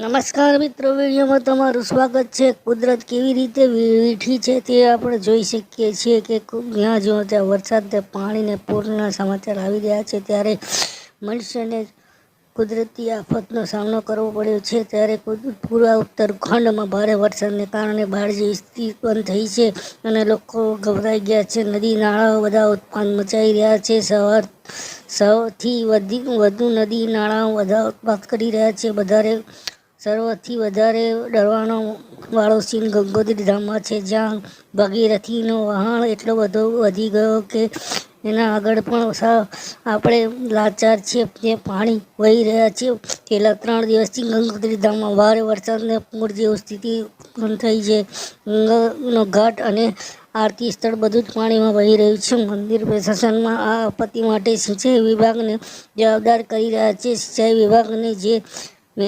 નમસ્કાર મિત્રો, વિડીયોમાં તમારું સ્વાગત છે. કુદરત કેવી રીતે વીઠી છે તે આપણે જોઈ શકીએ છીએ કે જ્યાં જો ત્યાં વરસાદ ને પાણી પૂરના સમાચાર આવી રહ્યા છે, ત્યારે મનુષ્યને કુદરતી આફતનો સામનો કરવો પડ્યો છે. ત્યારે પૂરા ઉત્તરખંડમાં ભારે વરસાદને કારણે બહાર જેવી સ્થિતિ ઉત્પન્ન થઈ છે અને લોકો ગભરાઈ ગયા છે. નદી, નાળાઓ બધા ઉત્પાદન મચાઈ રહ્યા છે. સવાર, સૌથી વધી, વધુ નદી, નાળાઓ બધા ઉત્પાદ કરી રહ્યા છે. વધારે સર્વથી વધારે ડરવાનો વાળો સીન ગંગોત્રી ધામમાં છે, જ્યાં ભગીરથીનો વહાણ એટલો બધો વધી ગયો કે એના આગળ પણ સા આપણે લાચાર છીએ જે પાણી વહી રહ્યા છે છેલ્લા ત્રણ દિવસથી ગંગોત્રી ધામમાં ભારે વરસાદને પૂર જેવી સ્થિતિ પણ થઈ છે. ગંગાનો ઘાટ અને આરતી સ્થળ બધું જ પાણીમાં વહી રહ્યું છે. મંદિર પ્રશાસનમાં આ આપત્તિ માટે સિંચાઈ વિભાગને જવાબદાર કરી રહ્યા છે. સિંચાઈ વિભાગને જે